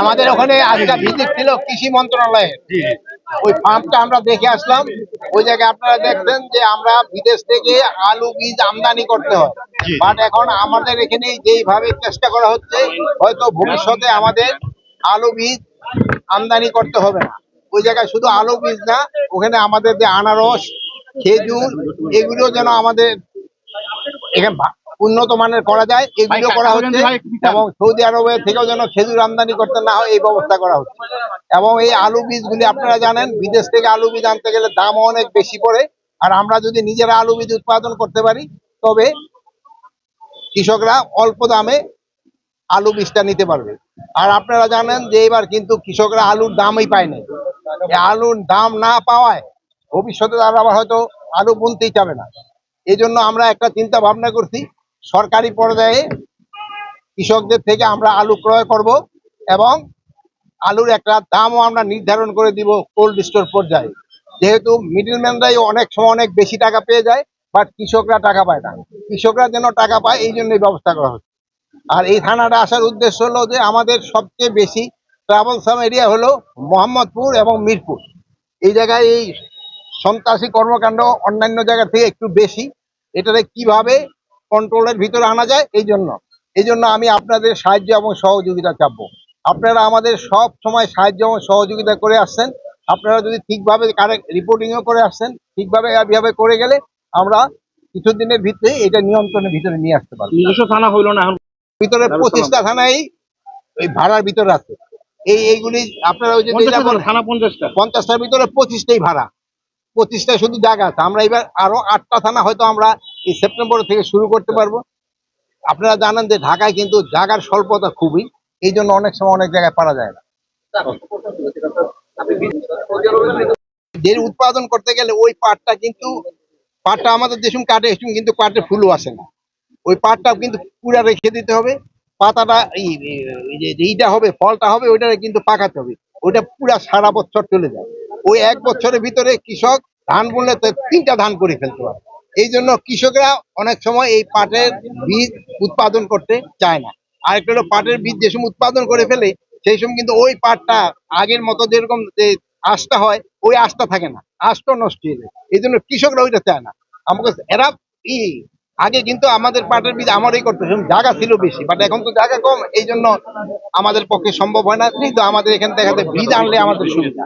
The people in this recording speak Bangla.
আমাদের ওখানে আজকে ভিজিট ছিল কৃষি মন্ত্রণালয়ে ওই ফার্মটা আমরা দেখে আসলাম। ওই জায়গায় আপনারা দেখছেন যে আমরা বিদেশ থেকে আলু বীজ আমদানি করতে হয়। বাট এখন আমাদের এখানে যেইভাবে চেষ্টা করা হচ্ছে হয়তো ভবিষ্যতে আমাদের আলু বীজ আমদানি করতে হবে না। ওই জায়গায় শুধু আলু বীজ না ওখানে আমাদের যে আনারস খেজুর এগুলো যেন আমাদের এখানে উন্নত মানের করা যায় এগুলো করা হচ্ছে এবং সৌদি আরবের থেকেও যেন খেজুর আমদানি করতে না হয় এই ব্যবস্থা করা হচ্ছে। এবং এই আলু বীজগুলি আপনারা জানেন বিদেশ থেকে আলু বীজ আনতে গেলে দামও অনেক বেশি পড়ে। আর আমরা যদি নিজেরা আলু বীজ উৎপাদন করতে পারি তবে কৃষকরা অল্প দামে আলু বীজটা নিতে পারবে। আর আপনারা জানেন যে এবার কিন্তু কৃষকরা আলুর দামই পায় না এই আলুর দাম না পাওয়ায় ভবিষ্যতে তারা আবার হয়তো আলু বুনতেই চাবে না। এই জন্য আমরা একটা চিন্তা ভাবনা করছি সরকারি পর্যায়ে কৃষকদের থেকে আমরা আলু ক্রয় করব এবং আলুর একটা দামও আমরা নির্ধারণ করে দিব কোল্ড স্টোর পর্যায়ে। যেহেতু মিডিলম্যানরাই অনেক সময় অনেক বেশি টাকা পেয়ে যায় বাট কৃষকরা টাকা পায় না। কৃষকরা যেন টাকা পায়, এই জন্যই ব্যবস্থা করা হচ্ছে। আর এই থানাটা আসার উদ্দেশ্য হলো যে, আমাদের সবচেয়ে বেশি ট্রাভেলসাম এরিয়া হলো মোহাম্মদপুর এবং মিরপুর। এই জায়গায় এই সন্ত্রাসী কর্মকাণ্ড অন্যান্য জায়গা থেকে একটু বেশি। এটাকে কীভাবে কন্ট্রোলের ভিতরে আনা যায় এই জন্য এই জন্য আমি আপনাদের সাহায্য এবং সহযোগিতা চাপবো। আপনারা আমাদের সব সময় সাহায্য এবং সহযোগিতা করে আসছেন। আপনারা যদি ঠিকভাবে কারেক্ট রিপোর্টিংও করে আসছেন ঠিকভাবে এভাবে করে গেলে আমরা কিছুদিনের ভিতরে এটা নিয়ন্ত্রণের ভিতরে নিয়ে আসতে পারব। নিজস্ব থানা হইল না এখন? ভিতরে পঁচিশটা থানাই ওই ভাড়ার ভিতরে আছে। এই এইগুলি আপনারা ওই যে থানা পঞ্চাশটা? পঞ্চাশটার ভিতরে পঁচিশটাই ভাড়া। পঁচিশটা শুধু জায়গা আছে। আমরা এবার আরও আটটা থানা হয়তো আমরা এই সেপ্টেম্বর থেকে শুরু করতে পারব। আপনারা জানেন যে ঢাকায় কিন্তু জায়গার স্বল্পতা খুবই এই জন্য অনেক সময় অনেক জায়গায় পারা যায় না। উৎপাদন করতে গেলে ওই পাটটা কিন্তু পাটটা আমাদের দেশুম কাটে কিন্তু পাটে ফুলও আসে না। ওই পাটটাও কিন্তু পুরা রেখে দিতে হবে। পাতাটা এই এই যে এইটা হবে ফলটা হবে ওইটা কিন্তু পাকাতে হবে। ওইটা পুরা সারা বছর চলে যায়। ওই এক বছরের ভিতরে কৃষক ধান বললে তো তিনটা ধান করে ফেলতে পারে। এই জন্য কৃষকরা অনেক সময় এই পাটের বীজ উৎপাদন করতে চায় না। আরেকটা হলো পাটের বীজ যে উৎপাদন করে ফেলে, সেই সময় কিন্তু ওই পাটটা আগের মতো যেরকম যে আঁশটা হয়, ওই আঁশটা থাকে না আঁশটা নষ্ট হয়ে যায়। এই জন্য কৃষকরা ওইটা চায় না। আমাকে এরা ই, আগে কিন্তু আমাদের পাটের বীজ আমারই করতে জায়গা ছিল বেশি বাট এখন তো জায়গা কম এই জন্য আমাদের পক্ষে সম্ভব হয় না। কিন্তু আমাদের এখান থেকে বীজ আনলে আমাদের সুবিধা।